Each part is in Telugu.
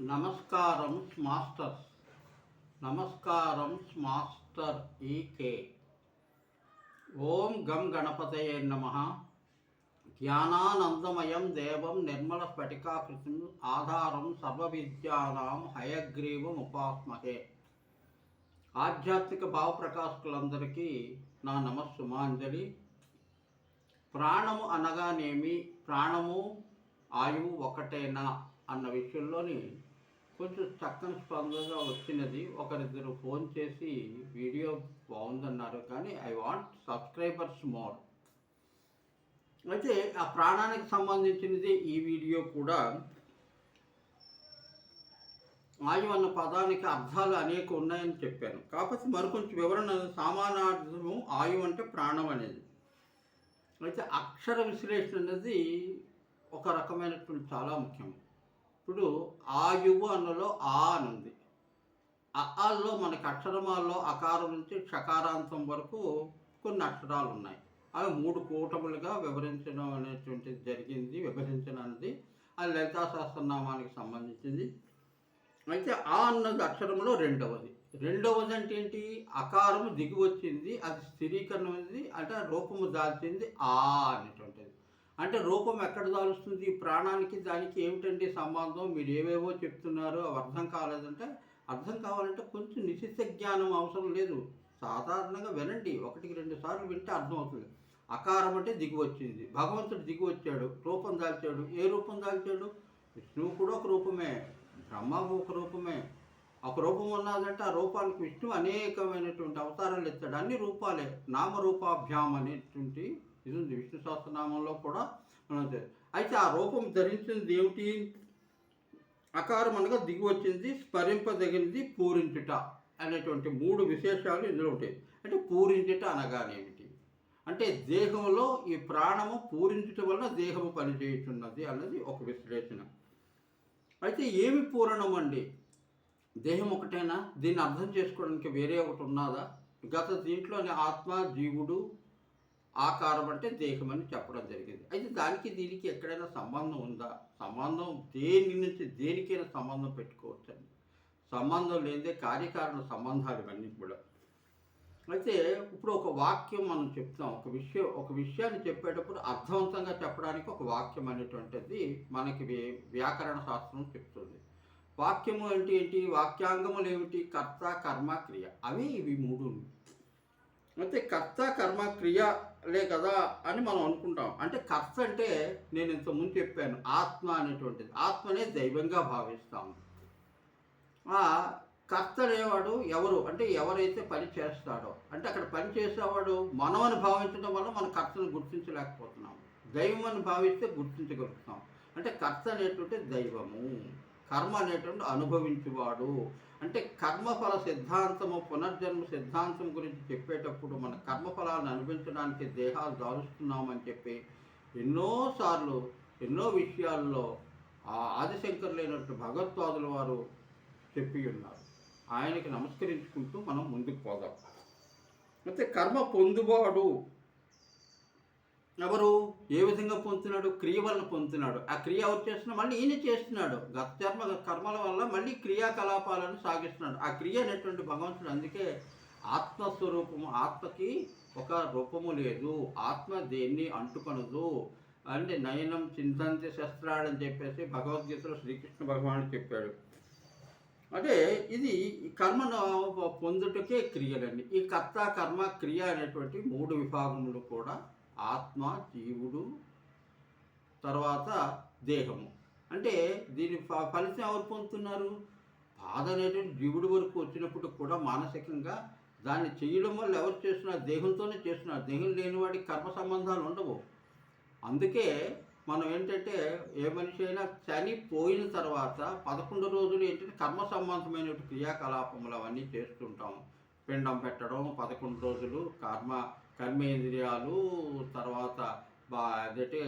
నమస్కారం మాస్టర్స్ నమస్కారం మాస్టర్ ఈకే ఓం గం గణపతయే నమ. జ్ఞానానందమయం దేవం నిర్మల స్ఫటికాకృతి ఆధారం సర్వవిద్యానాం హయగ్రీవం ఉపాస్మహే ఆధ్యాత్మిక భావప్రకాశకులందరికీ నా నమస్సుమాంజలి. ప్రాణము అనగానేమి? ప్రాణము ఆయువు ఒకటేనా అన్న విషయంలోని కొంచెం చక్కని స్పందనగా వచ్చినది. ఒకరిద్దరు ఫోన్ చేసి వీడియో బాగుందన్నారు కానీ ఐ వాంట్ సబ్స్క్రైబర్స్ మోర్. అయితే ఆ ప్రాణానికి సంబంధించినది ఈ వీడియో కూడా ఆయు అన్న పదానికి అర్థాలు అనేక ఉన్నాయని చెప్పాను. కాకపోతే మరికొంచెం వివరణ సామానార్థము ఆయు అంటే ప్రాణం అనేది. అయితే అక్షర విశ్లేషణ అనేది ఒక రకమైనటువంటి చాలా ముఖ్యం. ఇప్పుడు ఆయువు అన్నలో ఆ అని ఉంది అల్లో మనకి అక్షరమాల్లో అకారం నుంచి షకారాంతం వరకు కొన్ని అక్షరాలు ఉన్నాయి. అవి మూడు కూటములుగా వివరించడం అనేటువంటిది జరిగింది విభజించడం అనేది అది లలితా సహస్రనామానికి సంబంధించింది. అయితే ఆ అన్నది అక్షరంలో రెండవది. రెండవది అంటే ఏంటి? అకారము దిగి వచ్చింది అది స్థిరీకరణ ఉంది అంటే రూపము దాల్చింది ఆ అనేటువంటిది. అంటే రూపం ఎక్కడ దాలుస్తుంది? ప్రాణానికి దానికి ఏమిటండి సంబంధం? మీరు ఏవేవో చెప్తున్నారు అవి అర్థం కాలేదంటే అర్థం కావాలంటే కొంచెం నిశిత జ్ఞానం అవసరం లేదు. సాధారణంగా వినండి ఒకటికి రెండు సార్లు వింటే అర్థమవుతుంది. అకారం అంటే దిగి వచ్చింది. భగవంతుడు దిగి వచ్చాడు. రూపం దాల్చాడు. ఏ రూపం దాల్చాడు? విష్ణువు కూడా ఒక రూపమే. బ్రహ్మ ఒక రూపమే. ఒక రూపం ఉన్నదంటే ఆ రూపానికి విష్ణువు అనేకమైనటువంటి అవతారాలు ఇస్తాడు. అన్ని రూపాలే. నామరూపాభ్యాం అనేటువంటి ఇది ఉంది విష్ణు సహస్రనామంలో కూడా మనం అయితే ఆ రూపం ధరించింది ఏమిటి? అకారం అనగా దిగి వచ్చింది స్మరింపదగినది పూరించుట అనేటువంటి మూడు విశేషాలు ఇందులో ఉంటాయి. అంటే పూరించుట అనగానేమిటి అంటే దేహంలో ఈ ప్రాణము పూరించుట వలన దేహము పనిచేయుచున్నది అన్నది ఒక విశ్లేషణ. అయితే ఏమి పూరణం అండి? దేహం ఒకటేనా? దీన్ని అర్థం చేసుకోవడానికి వేరే ఒకటి ఉన్నదా? గత దీంట్లోని ఆత్మ జీవుడు ఆకారం అంటే దేహం అని చెప్పడం జరిగింది. అయితే దానికి దీనికి ఎక్కడైనా సంబంధం ఉందా? సంబంధం దేని నుంచి దేనికైనా సంబంధం పెట్టుకోవచ్చండి. సంబంధం లేదే కార్యకారణ సంబంధాలు ఇవన్నీ కూడా. అయితే ఇప్పుడు ఒక వాక్యం మనం చెప్తాం. ఒక విషయం ఒక విషయాన్ని చెప్పేటప్పుడు అర్థవంతంగా చెప్పడానికి ఒక వాక్యం అనేటువంటిది మనకి వ్యాకరణ శాస్త్రం చెప్తుంది. వాక్యము అంటే ఏంటి? వాక్యాంగములు ఏమిటి? కర్త కర్మ క్రియ. అవి ఇవి మూడు. అయితే కర్త కర్మ క్రియ లే కదా అని మనం అనుకుంటాం. అంటే కర్త అంటే నేను ఇంతకుముందు చెప్పాను ఆత్మ అనేటువంటిది. ఆత్మనే దైవంగా భావిస్తాము. ఆ కర్త అనేవాడు ఎవరు? అంటే ఎవరైతే పని చేస్తాడో. అంటే అక్కడ పని చేసేవాడు మనం అని భావించడం వల్ల మన కర్తను గుర్తించలేకపోతున్నాం దైవం అని భావిస్తే గుర్తించగలుగుతాం. అంటే కర్త అనేటువంటి దైవము. కర్మ అనేటువంటి అనుభవించేవాడు. అంటే కర్మఫల సిద్ధాంతము పునర్జన్మ సిద్ధాంతం గురించి చెప్పేటప్పుడు మన కర్మఫలాలను అనుభవించడానికి దేహాలు దారుస్తున్నామని చెప్పి ఎన్నోసార్లు ఎన్నో విషయాల్లో ఆ ఆదిశంకరులైనటువంటి భగవత్పాదుల వారు చెప్పి ఉన్నారు. ఆయనకి నమస్కరించుకుంటూ మనం ముందుకు పోదాం. అయితే కర్మ పొందుబాటు ఎవరు? ఏ విధంగా పొందుతున్నాడు? క్రియ వలన పొందుతున్నాడు. ఆ క్రియ ఎవరు చేస్తున్నా మళ్ళీ ఈయన చేస్తున్నాడు. గత జన్మ కర్మల వల్ల మళ్ళీ క్రియాకలాపాలను సాగిస్తున్నాడు. ఆ క్రియ అనేటువంటి భగవంతుడు అందుకే ఆత్మస్వరూపము ఆత్మకి ఒక రూపము లేదు. ఆత్మ దేన్ని అంటుకొనదు. అంటే నయనం చింతంతి శస్త్రాడని చెప్పేసి భగవద్గీతలో శ్రీకృష్ణ భగవానుడు చెప్పాడు. అంటే ఇది ఈ కర్మను పొందుటకే క్రియలండి. ఈ కర్త కర్మ క్రియ అనేటువంటి మూడు విభాగములు కూడా ఆత్మ జీవుడు తర్వాత దేహము. అంటే దీని ఫ- ఫలితం ఎవరు పొందుతున్నారు? బాధ అనేటువంటి జీవుడి వరకు వచ్చినప్పుడు కూడా మానసికంగా దాన్ని చేయడం వల్ల ఎవరు చేస్తున్నారు? దేహంతోనే చేస్తున్నారు. దేహం లేని వాడికి కర్మ సంబంధాలు ఉండవు. అందుకే మనం ఏంటంటే ఏ మనిషి అయినా చనిపోయిన తర్వాత పదకొండు రోజులు ఏంటంటే కర్మ సంబంధమైన క్రియాకలాపములు అవన్నీ చేస్తుంటాం. పిండం పెట్టడం పదకొండు రోజులు కర్మ కర్మేంద్రియాలు తర్వాత బా అదంటే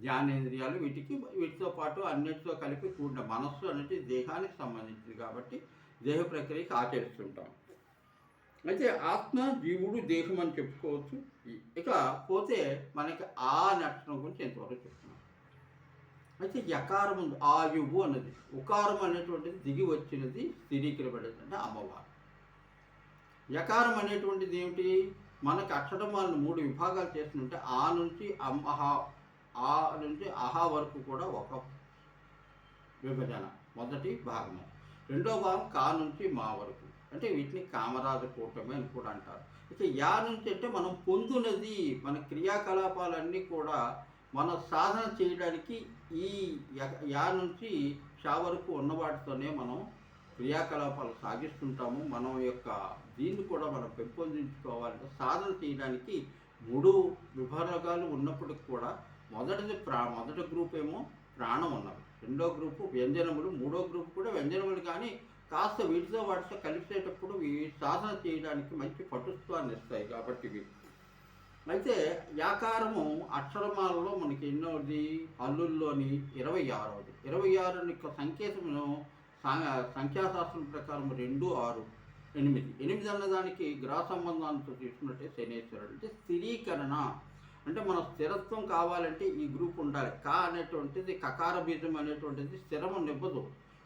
జ్ఞానేంద్రియాలు వీటికి వీటితో పాటు అన్నిటితో కలిపి కూడిన మనస్సు అనేది దేహానికి సంబంధించింది కాబట్టి దేహ ప్రక్రియకి ఆచరిస్తుంటాం. అయితే ఆత్మ జీవుడు దేహం అని చెప్పుకోవచ్చు. ఇక పోతే మనకి ఆ నక్షత్రం గురించి ఎంతవరకు చెప్తున్నాం? అయితే యకారం ఉంది ఆయువు అన్నది. ఉకారం అనేటువంటిది దిగి వచ్చినది స్థిరీకరబడేది అంటే అమ్మవారు. యకారం అనేటువంటిది ఏమిటి? మనకు అక్షరమాలను మూడు విభాగాలు చేస్తుంటే ఆ నుంచి అమ్మహా ఆ నుంచి అహా వరకు కూడా ఒక విభజన. మొదటి భాగము. రెండో భాగం కా నుంచి మా వరకు. అంటే వీటిని కామరాజ కూటమి అని కూడా అంటారు. ఇక యా నుంచి అంటే మనం పొందునది మన క్రియాకలాపాలన్నీ కూడా మన సాధన చేయడానికి ఈ య- యా నుంచి షా వరకు ఉన్న వాటితోనే మనం క్రియాకలాపాలు సాగిస్తుంటాము. మనం యొక్క దీన్ని కూడా మనం పెంపొందించుకోవాలంటే సాధన చేయడానికి మూడు విభాగాలు ఉన్నప్పటికి కూడా మొదటిది ప్రా మొదటి గ్రూప్ ఏమో ప్రాణం ఉన్నది రెండో గ్రూపు వ్యంజనములు మూడో గ్రూప్ కూడా వ్యంజనములు. కానీ కాస్త వీటితో వాటితో కలిసేటప్పుడు ఇవి సాధన చేయడానికి మంచి పటుత్వాన్ని ఇస్తాయి కాబట్టి ఇవి. అయితే యాకారము అక్షరమాలలో మనకి ఎన్నోది? హల్లుల్లోని ఇరవై ఆరవది ఇరవై ఆరు యొక్క సంకేతమును సంఖ్యాశాస్త్రం ప్రకారం రెండు ఆరు ఎనిమిది. ఎనిమిది అన్నదానికి గ్రహ సంబంధాలతో తీసుకున్నట్టే శనేశ్వరుడు. అంటే స్థిరీకరణ. అంటే మన స్థిరత్వం కావాలంటే ఈ గ్రూప్ ఉండాలి. కా అనేటువంటిది కకార బీజం అనేటువంటిది స్థిరము నివ్వదు.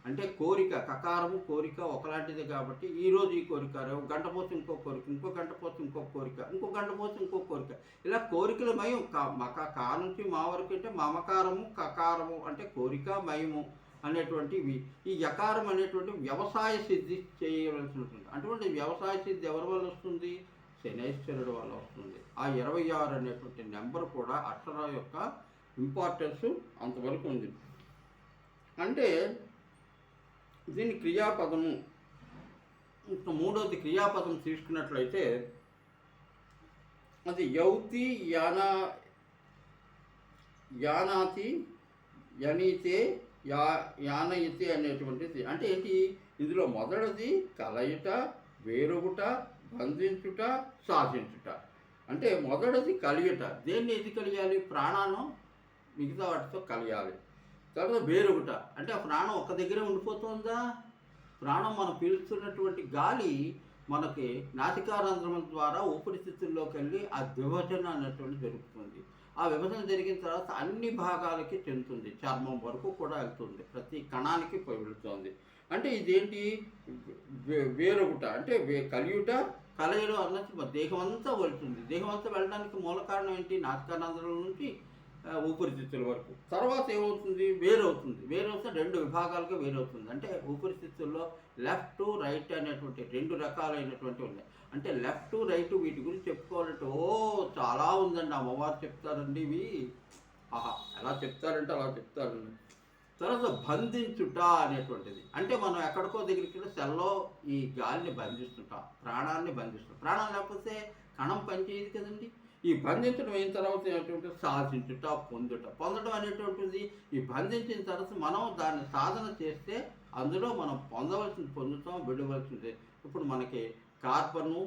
అంటే కోరిక కకారము కోరిక ఒకలాంటిది కాబట్టి ఈ రోజు ఈ కోరిక రేపు గంట పోతే ఇంకో కోరిక ఇంకో గంట పోతే ఇంకో కోరిక ఇంకో గంట పోతే ఇంకో కోరిక. ఇలా కోరికల మయం కా మక కా నుంచి మా వరకు అంటే మమకారము కకారము అంటే కోరిక మయము. అనేటువంటివి ఈ యకారం అనేటువంటి వ్యవసాయ సిద్ధి చేయవలసి ఉంటుంది అటువంటి వ్యవసాయ సిద్ధి ఎవరి వల్ల వస్తుంది? శనైశ్వరుడు వల్ల వస్తుంది. ఆ ఇరవై ఆరు అనేటువంటి నెంబర్ కూడా అక్షర యొక్క ఇంపార్టెన్స్ అంతవరకు ఉంది. అంటే దీని క్రియాపదము మూడోది క్రియాపదం తీసుకున్నట్లయితే అది యౌతి యానా యానాతి యనీతే యా యానయితే అనేటువంటిది అంటే ఏంటి? ఇందులో మొదటిది కలయుట వేరొగుట బంధించుట సాధించుట అంటే మొదటిది కలియుట. దేన్ని ఇది కలియాలి? ప్రాణాను మిగతా వాటితో కలియాలి. తర్వాత వేరొకట. అంటే ఆ ప్రాణం ఒక్క దగ్గరే ఉండిపోతుందా? ప్రాణం మనం పీల్చుతున్నటువంటి గాలి మనకి నాసికారంధ్రం ద్వారా ఊపిరితిత్తుల్లోకి వెళ్ళి ఆ విభజన అనేటువంటి జరుగుతుంది. ఆ విభజన జరిగిన తర్వాత అన్ని భాగాలకి చెందుతుంది. చర్మం వరకు కూడా వెళ్తుంది. ప్రతి కణానికి పోయి వెళుతుంది. అంటే ఇదేంటి? వేరొకట. అంటే వే కలియుట కలయుడు అన్నది దేహం అంతా వెళుతుంది. దేహం అంతా వెళ్ళడానికి మూల కారణం ఏంటి? నాటకానందరం నుంచి ఊపిరితిత్తుల వరకు. తర్వాత ఏమవుతుంది? వేరవుతుంది. వేరవుతే రెండు విభాగాలుగా వేరవుతుంది. అంటే ఊపిరితిత్తుల్లో లెఫ్ట్ రైట్ అనేటువంటి రెండు రకాలైనటువంటి ఉన్నాయి. అంటే లెఫ్ట్ రైట్ వీటి గురించి చెప్పుకోవాలంటే ఓ చాలా ఉందండి. అమ్మవారు చెప్తారండి ఇవి. ఆహా ఎలా చెప్తారంటే అలా చెప్తారండి. తర్వాత బంధించుట అనేటువంటిది. అంటే మనం ఎక్కడికో దగ్గరికి సెల్లో ఈ గాలిని బంధిస్తుంటాం. ప్రాణాన్ని బంధిస్తుంటాం. ప్రాణం లేకపోతే కణం పనిచేయదు కదండి. ఈ బంధించడం అయిన తర్వాత ఏమిటంటే సాధించుట పొందుట. పొందడం అనేటువంటిది ఈ బంధించిన తర్వాత మనం దాన్ని సాధన చేస్తే అందులో మనం పొందవలసింది పొందుతాం విడవలసింది. ఇప్పుడు మనకి కార్బను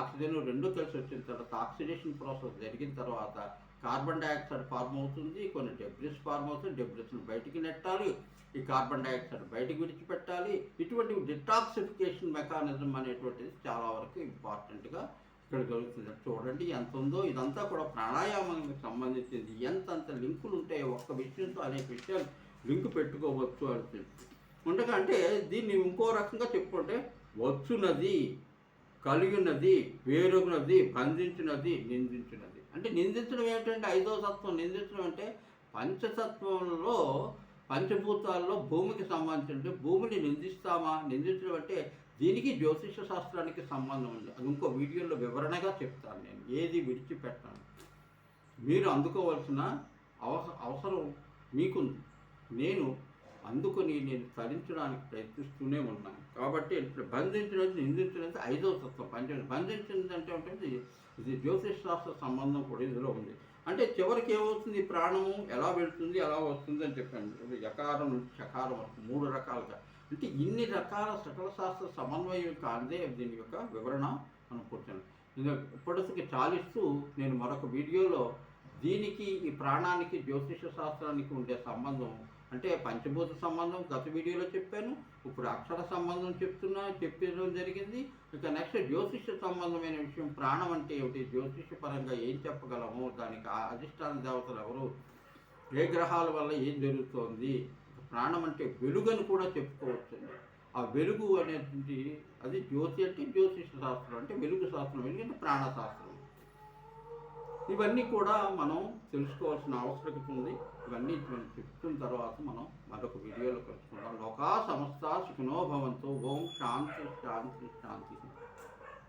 ఆక్సిజన్ రెండు కలిసి వచ్చిన తర్వాత ఆక్సిడేషన్ ప్రాసెస్ జరిగిన తర్వాత కార్బన్ డైఆక్సైడ్ ఫార్మ్ అవుతుంది కొన్ని డెబ్రిస్ ఫార్మ్ అవుతుంది డెబ్రిస్ను బయటికి నెట్టాలి ఈ కార్బన్ డైఆక్సైడ్ బయటికి విడిచిపెట్టాలి. ఇటువంటి డిటాక్సిఫికేషన్ మెకానిజం అనేటువంటిది చాలా వరకు ఇంపార్టెంట్గా ఇక్కడ కలుగుతుంది. చూడండి ఎంత ఉందో ఇదంతా కూడా ప్రాణాయామానికి సంబంధించింది. ఎంతంత లింకులు ఉంటాయి ఒక్క విషయంతో అనేక విషయాలు లింక్ పెట్టుకోవచ్చు అని ఉండకంటే దీన్ని ఇంకో రకంగా చెప్పుకుంటే వచ్చునది కలిగినది వేరొకనది బంధించినది నిందించినది. అంటే నిందించడం ఏంటంటే ఐదో తత్వం. నిందించడం అంటే పంచతత్వంలో పంచభూతాల్లో భూమికి సంబంధించి భూమిని నిందిస్తామా నిందించడం అంటే దీనికి జ్యోతిష శాస్త్రానికి సంబంధం ఉంది. అది ఇంకో వీడియోలో వివరణగా చెప్తాను నేను. ఏది విడిచిపెట్టాను? మీరు అందుకోవాల్సిన అవస అవసరం మీకుంది. నేను అందుకొని నేను తరించడానికి ప్రయత్నిస్తూనే ఉన్నాను. కాబట్టి బంధించినది నిందించినది ఐదవ తత్వం. పంచ బంధించినది అంటే ఉంటుంది ఇది జ్యోతిష్ శాస్త్ర సంబంధం కూడా ఇందులో ఉంది. అంటే చివరికి ఏమవుతుంది? ప్రాణము ఎలా వెళుతుంది? ఎలా వస్తుంది అని చెప్పాను యకారం నుంచి చకారం మూడు రకాలుగా. అంటే ఇన్ని రకాల సకల శాస్త్ర సమన్వయం కానిదే దీని యొక్క వివరణ అనుకుంటున్నాను. ఇది ఇప్పటికి చాలిస్తూ నేను మరొక వీడియోలో దీనికి ఈ ప్రాణానికి జ్యోతిష శాస్త్రానికి ఉండే సంబంధం అంటే పంచభూత సంబంధం గత వీడియోలో చెప్పాను ఇప్పుడు అక్షర సంబంధం చెప్తున్నా చెప్పడం జరిగింది. ఇక నెక్స్ట్ జ్యోతిష సంబంధమైన విషయం ప్రాణం అంటే ఏమిటి? జ్యోతిష పరంగా ఏం చెప్పగలము? దానికి ఆ అధిష్టాన దేవతలు ఎవరు? ఏ గ్రహాల వల్ల ఏం జరుగుతోంది? ప్రాణం అంటే వెలుగని కూడా చెప్పుకోవచ్చు ఆ వెలుగు అనేది అది జ్యోతి అంటే జ్యోతిష శాస్త్రం అంటే వెలుగు శాస్త్రం వెలుగు అంటే ప్రాణశాస్త్రం. ఇవన్నీ కూడా మనం తెలుసుకోవాల్సిన అవసరం ఉంది. ఇవన్నీ మనం చెప్తున్న తర్వాత మనం మరొక వీడియోలో కలుసుకుందాం. లోకా సంస్థ సుఖనోభవంతో ఓం శాంతి శాంతి శాంతి.